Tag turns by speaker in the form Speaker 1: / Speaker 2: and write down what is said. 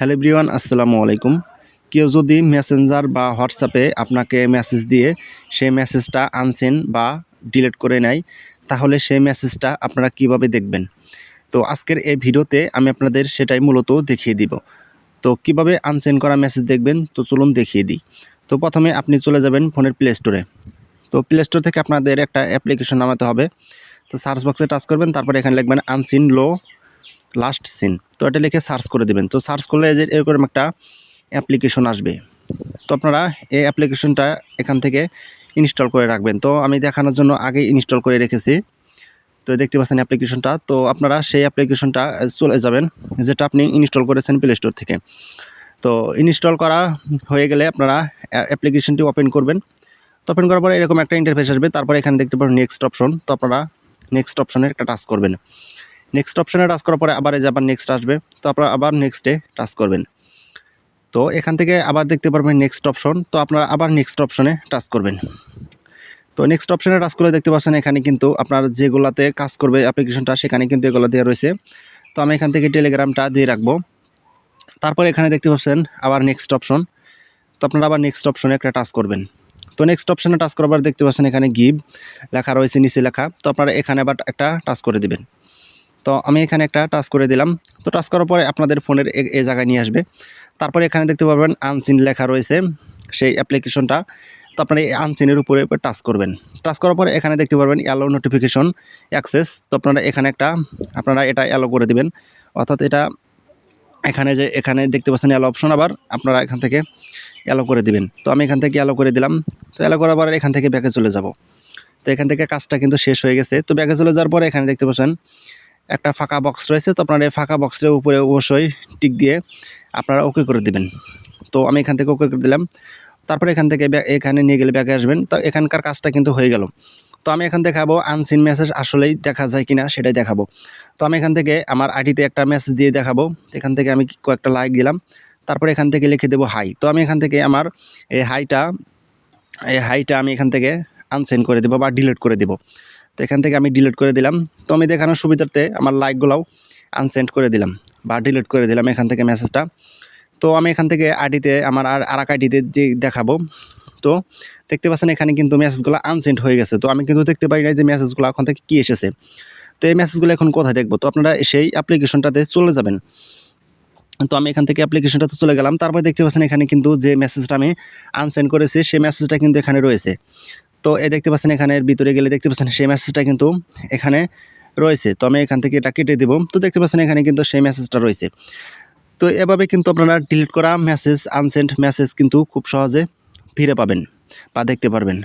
Speaker 1: Hello everyone, আসসালামু আলাইকুম। কেউ যদি মেসেঞ্জার বা হোয়াটসঅ্যাপে আপনাকে মেসেজ দিয়ে সেই মেসেজটা আনসেন বা ডিলিট করে নেয়, তাহলে সেই মেসেজটা আপনারা কীভাবে দেখবেন? তো আজকের এই ভিডিওতে আমি আপনাদের সেটাই মূলত দেখিয়ে দিব। তো কীভাবে আনসেন্ড করা মেসেজ দেখবেন? তো চলুন দেখিয়ে দিই। তো প্রথমে আপনি চলে যাবেন ফোনের প্লে স্টোরে তো প্লে স্টোর থেকে আপনাদের একটা অ্যাপ্লিকেশন নামাতে হবে। তো সার্চ বক্সে টাচ করবেন, তারপরে এখানে লিখবেন আনসিন লো লাস্ট সিন তো এটা লিখে সার্চ করে দেবেন। তো সার্চ করলে যে এরকম একটা অ্যাপ্লিকেশন আসবে। তো আপনারা এই অ্যাপ্লিকেশনটা এখান থেকে ইনস্টল করে রাখবেন। তো আমি দেখানোর জন্য আগে ইনস্টল করে রেখেছি। তো দেখতে পাচ্ছেন অ্যাপ্লিকেশনটা তো আপনারা সেই অ্যাপ্লিকেশনটা চলে যাবেন, যেটা আপনি ইনস্টল করেছেন প্লে স্টোর থেকে। তো ইনস্টল করা হয়ে গেলে আপনারা অ্যাপ্লিকেশনটি ওপেন করবেন। তো ওপেন করার পরে এরকম একটা ইন্টারফেস আসবে। তারপরে এখানে দেখতে পাবেন নেক্সট অপশন তো আপনারা নেক্সট অপশনে একটা টাচ করবেন। নেক্সট অপশানে টাচ করার পরে আবার এই যে আবার নেক্সট আসবে। তো আপনারা আবার নেক্সটে টাচ করবেন। তো এখান থেকে আবার দেখতে পারবেন নেক্সট অপশন তো আপনারা আবার নেক্সট অপশনে টাচ করবেন। তো নেক্সট অপশানে টাচ করে দেখতে পাচ্ছেন এখানে কিন্তু আপনার যেগুলাতে কাজ করবে অ্যাপ্লিকেশনটা সেখানে কিন্তু এগুলো দেওয়া রয়েছে। তো আমি এখান থেকে টেলিগ্রামটা দিয়ে রাখব। তারপরে এখানে দেখতে পাচ্ছেন আবার নেক্সট অপশন তো আপনারা আবার নেক্সট অপশনে একটা টাচ করবেন। তো নেক্সট অপশানে টাচ করার দেখতে পাচ্ছেন এখানে গিভ লেখা রয়েছে, নিচে লেখা। তো আপনারা এখানে আবার একটা টাচ করে দিবেন। তো আমি এখানে একটা টাচ করে দিলাম। তো টাচ করার পরে আপনাদের ফোনের এ- জায়গায় নিয়ে আসবে। তারপরে এখানে দেখতে পাবেন আনসিন লেখা রয়েছে সেই অ্যাপ্লিকেশনটা। তো আপনারা এই আনসিনের উপরে টাচ করবেন। টাচ করার পরে এখানে দেখতে পারবেন অ্যালো নোটিফিকেশন অ্যাক্সেস। তো আপনারা এখানে একটা, আপনারা এটা অ্যালো করে দিবেন। অর্থাৎ এটা এখানে যে, এখানে দেখতে পাচ্ছেন অ্যালো অপশন আবার আপনারা এখান থেকে অ্যালো করে দিবেন। তো আমি এখান থেকে অ্যালো করে দিলাম। তো অ্যালো করার পরে এখান থেকে ব্যাকে চলে যাব। তো এখান থেকে কাজটা কিন্তু শেষ হয়ে গেছে। তো ব্যাকে চলে যাওয়ার পরে এখানে দেখতে পাচ্ছেন একটা ফাঁকা বক্স রয়েছে, তো আপনারা এই ফাঁকা বক্সের উপরে অবশ্যই টিক দিয়ে আপনারা ওকে করে দিবেন। তো আমি এখান থেকে ওকে করে দিলাম। তারপরে এখান থেকে এখানে নিয়ে গেলে ব্যাগে আসবেন। তো এখানকার কাজটা কিন্তু হয়ে গেল। তো আমি এখান দেখাবো আনসিন মেসেজ আসলেই দেখা যায় কিনা সেটাই দেখাবো। তো আমি এখান থেকে আমার আইডিতে একটা মেসেজ দিয়ে দেখাবো। এখান থেকে আমি কয়েকটা লাইক দিলাম। তারপরে এখান থেকে লিখে দেবো হাই তো আমি এখান থেকে আমার এই হাইটা এই হাইটা আমি এখান থেকে আনসেন্ড করে দেবো বা ডিলিট করে দেবো। তো এখান থেকে আমি ডিলিট করে দিলাম। তো আমি দেখানোর সুবিধার্থে আমার লাইকগুলোও আনসেন্ড করে দিলাম বা ডিলিট করে দিলাম এখান থেকে মেসেজটা তো আমি এখান থেকে আইডিতে আমার আর আর আইডিতে যে দেখাবো, তো দেখতে পাচ্ছেন এখানে কিন্তু মেসেজগুলো আনসেন্ড হয়ে গেছে। তো আমি কিন্তু দেখতে পাই না যে মেসেজগুলো এখন থেকে কী এসেছে। তো এই মেসেজগুলো এখন কোথায় দেখব? তো আপনারা সেই অ্যাপ্লিকেশনটাতে চলে যাবেন। তো আমি এখান থেকে অ্যাপ্লিকেশনটাতে চলে গেলাম। তারপরে দেখতে পাচ্ছেন এখানে কিন্তু যে মেসেজটা আমি আনসেন্ড করেছি, সেই মেসেজটা কিন্তু এখানে রয়েছে। তো এ দেখতে পাচ্ছেন এখানের ভিতরে গেলে দেখতে পাচ্ছেন সেই মেসেজটা কিন্তু এখানে রয়েছে। তো আমি এখান থেকে এটা কেটে দেবো। তো দেখতে পাচ্ছেন এখানে কিন্তু সেই মেসেজটা রয়েছে। তো এভাবে কিন্তু আপনারা ডিলিট করা মেসেজ আনসেন্ট মেসেজ কিন্তু খুব সহজে ফিরে পাবেন বা দেখতে পারবেন।